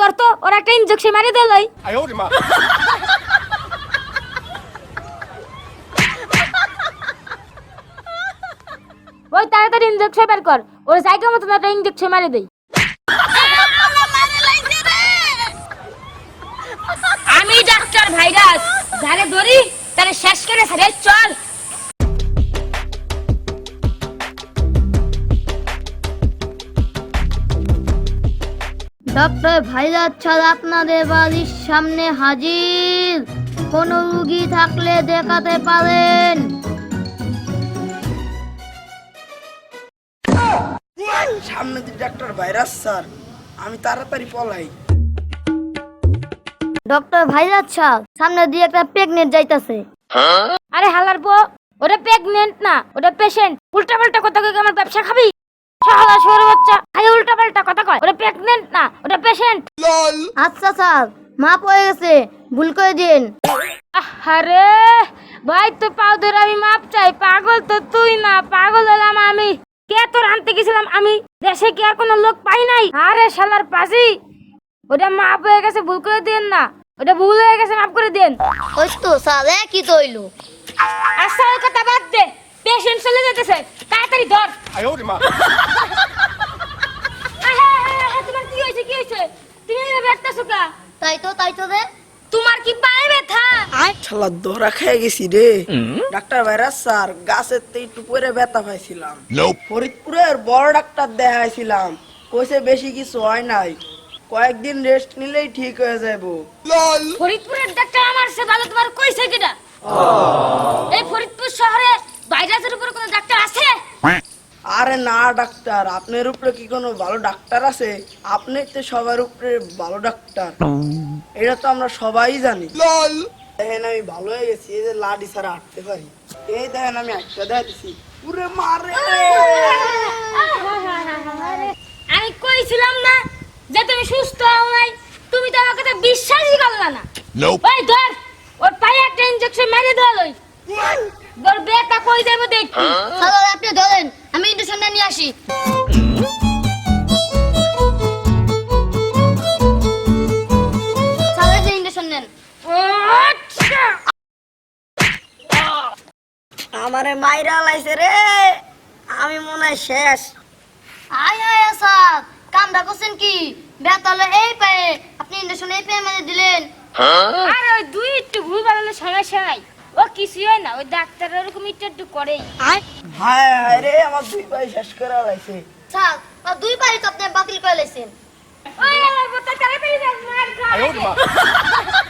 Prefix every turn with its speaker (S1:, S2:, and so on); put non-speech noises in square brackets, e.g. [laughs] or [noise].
S1: ধর তো ওর একটা ইনজেকশন মারি
S2: দে লই
S1: ওই তাড়াতাড়ি ইনজেকশন বের কর। ওর জায়গা মতন একটা ইনজেকশন মারি দেই আমি ডাক্তার ভাইরাস যারে ধরি তারে শেষ করে সারে চল।
S3: ডক্টর ভাইরাজ ছাড়া আপনাদের বাড়ির সামনে হাজির। কোনো রুগী থাকলে দেখাতে পারেন।
S4: সামনে দিয়ে ডাক্তার ভাইরাস স্যার। আমি তাড়াতাড়ি পলাই।
S3: ডক্টর ভাইরাজ স্যার সামনে দিয়ে একটা প্রেগনেন্ট যাইতাছে।
S1: আরে হালার পো ওটা প্রেগনেন্ট না ওটা পেশেন্ট। উল্টা পাল্টা কথা আমার ব্যবসা খাবি? শালা শুয়োর বাচ্চা। খাই উল্টা পাল্টা কথা কয়। ওটা প্রেগনেন্ট না ওটা পেশেন্ট
S3: আচ্ছা স্যার মাপ হয়ে গেছে। ভুল করে দিন।
S1: আরে ভাই তো পাও ধরে আমি মাপ চাই। পাগল তো তুই না পাগল হলাম আমি। কে তোর আনতে গেছিলাম আমি? দেশে কি আর কোনো লোক পাই নাই? আরে শালার পাজি। ওটা মাপ হয়ে গেছে ভুল করে দিন না। ওটা ভুল হয়ে গেছে মাপ করে দিন
S3: ওই তো সালে কি তৈল
S1: আসাল কথা বাদ দে। পেশেন্ট চলে যেতেছে। তাড়াতাড়ি ধর। আয় ওরে মা।
S3: তাই তো তাই তো রে
S1: তোমার কি পায়ে ব্যথা?
S4: শালা ধরা খেয়ে গেছি রে। ডাক্তার ভাইরাস স্যার গাছের তে একটু পরে ব্যথা পাইছিলাম। ফরিদপুরের বড় ডাক্তার দেখাইছিলাম। কইছে বেশি কিছু হয় নাই। কয়েকদিন রেস্ট নিলেই ঠিক হয়ে যাব
S1: ফরিদপুরের ডাক্তার আমার সে ভালো তোমার কইছে কিটা এই ফরিদপুর শহরে ভাইরাসের উপর কোনো ডাক্তার আছে
S4: আরে না ডাক্তার। আপনার উপরে কি কোনো ভালো ডাক্তার আছে? আপনি তো সবার উপরে ভালো ডাক্তার। এটা তো আমরা সবাই জানি। দেখেন আমি ভালো হয়ে গেছি এই যে লাডি ছাড়া হাঁটতে পারি। এই দেখেন আমি একটা দেখছি পুরে মারে।
S1: আমি কইছিলাম না যে তুমি সুস্থ হও নাই। তুমি তো আমার কথা বিশ্বাসই করলা না। ওই ধর ওর পায়ে একটা ইনজেকশন মেরে দাও ওই তোর বেটা কই যাবে দেখি।
S3: স্যার আপনি ধরেন আমি ইন্ডাকশন নিয়ে আসি। যে ইন্ডাকশন নেন
S1: আচ্ছা।
S4: আমারে মাইরা লাইছে রে। আমি মনে হয় শেষ।
S3: আয় আয় স্যার কামটা করছেন কি? বেতালে এই পায়ে আপনি ইন্ডাকশন এই পায়ে মানে দিলেন।
S1: আরে দুই একটু ভুল বানালে সমস্যা নাই। ও কিছু হয় না ওই ডাক্তার ওরকম একটু করে
S4: হায়। আমার দুই পায়ে শেষ করা
S3: লাগছে আর দুই পায়ে আপনি বাতিল করে লাইছেন।
S1: ওই [laughs]